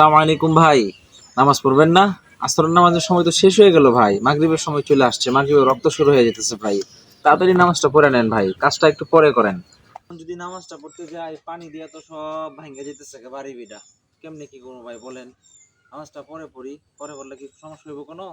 সালাম আলাইকুম ভাই। নামাজ পড়বেন না? আসরের নামাজের সময় তো শেষ হয়ে গেল ভাই। মাগরিবের সময় চলে আসছে। মাগরিবের রক্ত শুরু হয়ে যেতেছে ভাই। তাড়াতাড়ি নামাজটা পড়ে নেন ভাই। কাজটা একটু পরে করেন। যদি নামাজটা পড়তে যাই, পানি দিয়ে তো সব ভাঙ্গে যেতেছে বাড়ি বিটা কেমনে কি করব ভাই বলেন? নামাজটা পরে পড়ি, পরে পড়লে কি সমস্যা হইব কোনো?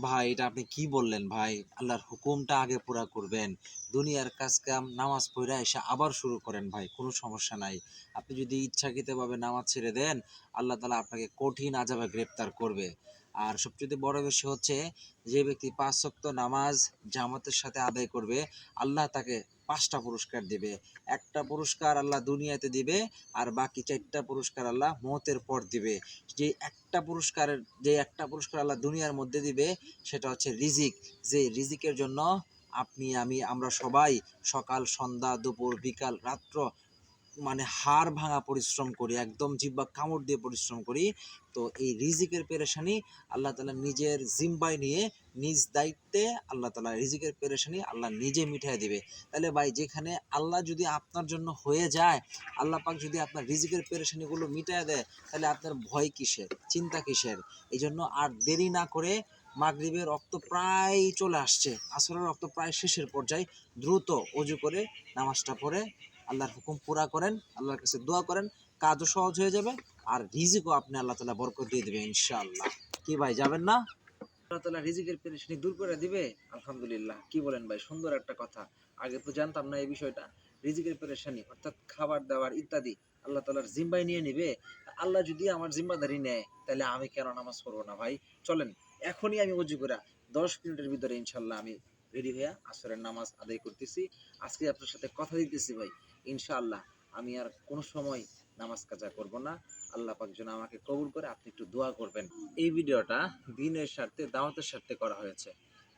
ভাই, এটা আপনি কি বললেন ভাই? আল্লাহর হুকুমটা আগে পুরা করবেন। দুনিয়ার কাজ কাম নামাজ পড়া, এসে আবার শুরু করেন ভাই, কোনো সমস্যা নাই। আপনি যদি ইচ্ছাকৃতভাবে নামাজ ছেড়ে দেন, আল্লাহ তালা আপনাকে কঠিন আজাবে গ্রেপ্তার করবে। আর সবচেয়ে বড় বিষয় হচ্ছে যে ব্যক্তি পাঁচ শক্ত নামাজ জামাতের সাথে আদায় করবে, আল্লাহ তাকে পাঁচটা পুরস্কার দিবে। একটা পুরস্কার আল্লাহ দুনিয়াতে দিবে আর বাকি চারটা পুরস্কার আল্লাহ মতের পর দিবে। যে একটা পুরস্কারের, যে একটা পুরস্কার আল্লাহ দুনিয়ার মধ্যে দিবে, সেটা হচ্ছে রিজিক। যে রিজিকের জন্য আপনি, আমি, আমরা সবাই সকাল, সন্ধ্যা, দুপুর, বিকাল, রাত্র মানে হাড় ভাঙা পরিশ্রম করি, একদম জিব্বা কামড় দিয়ে পরিশ্রম করি, তো এই রিজিকের পেরেশানি আল্লাহ তালা নিজের জিম্বায় নিয়ে নিজ দায়িত্বে আল্লাহ তালা রিজিকের পেরেশানি আল্লাহ নিজে মিঠাই দিবে। তাহলে ভাই, যেখানে আল্লাহ যদি আপনার জন্য হয়ে যায়, আল্লাহ পাক যদি আপনার রিজিকের পেরেশানিগুলো মিটায় দেয়, তাহলে আপনার ভয় কিসের? চিন্তা কিসের? এই জন্য আর দেরি না করে মাগরিবের রক্ত প্রায় চলে আসছে, আসরের রক্ত প্রায় শেষের পর্যায়ে দ্রুত অজু করে নামাজটা পড়ে আল্লাহর হুকুম পুরা করেন, আল্লাহর কাছে দোয়া করেন, কাজও সহজ হয়ে যাবে, আর রিজিকও আপনি আল্লাহ তালা বরকত দিয়ে দেবে ইনশাআল্লাহ। কি ভাই, যাবেন না? আল্লাহ তালা রিজিকের পেরেশানি দূর করে দিবে? আলহামদুলিল্লাহ। কি বলেন ভাই, সুন্দর একটা কথা। আগে তো জানতাম না এই বিষয়টা। রিজিকের পেরেশানি, অর্থাৎ খাবার দাবার ইত্যাদি আল্লাহ তালার জিম্বাই নিয়ে নিবে। আল্লাহ যদি আমার জিম্মাদারি নেয়, তাহলে আমি কেন নামাজ পড়ব না ভাই? চলেন, এখনই আমি অজু করে দশ মিনিটের ভিতরে ইনশাল্লাহ আমি রেডি হয়ে আসরের নামাজ আদায় করতেছি। আজকে আপনার সাথে কথা দিতেছি ভাই। ইনশাআল্লাহ আমি আর কোনো সময় নামাজ কাজা করব না। আল্লাহ পাক যেন আমাকে কবুল করে, আপনি একটু দোয়া করবেন। এই ভিডিওটা দিনের স্বার্থে, দাওয়াতের স্বার্থে করা হয়েছে।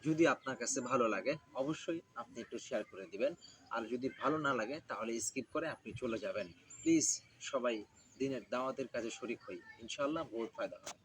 যদি আপনার কাছে ভালো লাগে, অবশ্যই আপনি একটু শেয়ার করে দিবেন। আর যদি ভালো না লাগে, তাহলে স্কিপ করে আপনি চলে যাবেন। প্লিজ সবাই দিনের দাওয়াতের কাজে শরিক হই। ইনশাআল্লাহ বহুত ফায়দা হবে।